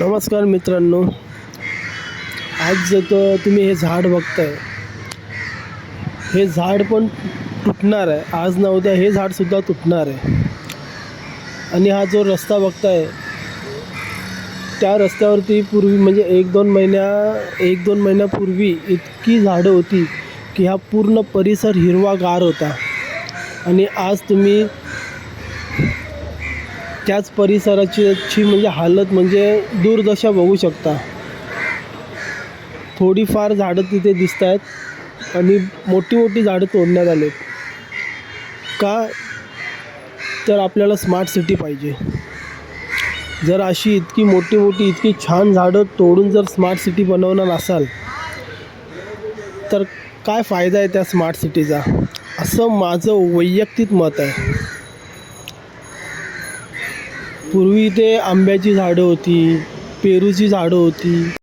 नमस्कार मित्रांनो. आज तर तुम्ही हे झाड बघताय हे झाड पण तुटणार आहे. आज ना उद्या हे झाडसुद्धा तुटणार आहे. आणि हा जो रस्ता बघताय त्या रस्त्यावरती पूर्वी म्हणजे एक दोन महिन्या एक दोन महिन्यापूर्वी इतकी झाडं होती की हा पूर्ण परिसर हिरवागार होता. आणि आज तुम्ही त्याच परिसराची ची म्हणजे हालत म्हणजे दुर्दशा बघू शकता. थोडीफार झाडं तिथे दिसत आहेत आणि मोठी मोठी झाडं तोडण्यात आले का? तर आपल्याला स्मार्ट सिटी पाहिजे. जर अशी इतकी मोठी मोठी इतकी छान झाडं तोडून जर स्मार्ट सिटी बनवणार असाल तर काय फायदा आहे त्या स्मार्ट सिटीचा असं माझं वैयक्तिक मत आहे. पूर्वी इथे आंब्याची झाडं होती पेरूची झाडं होती.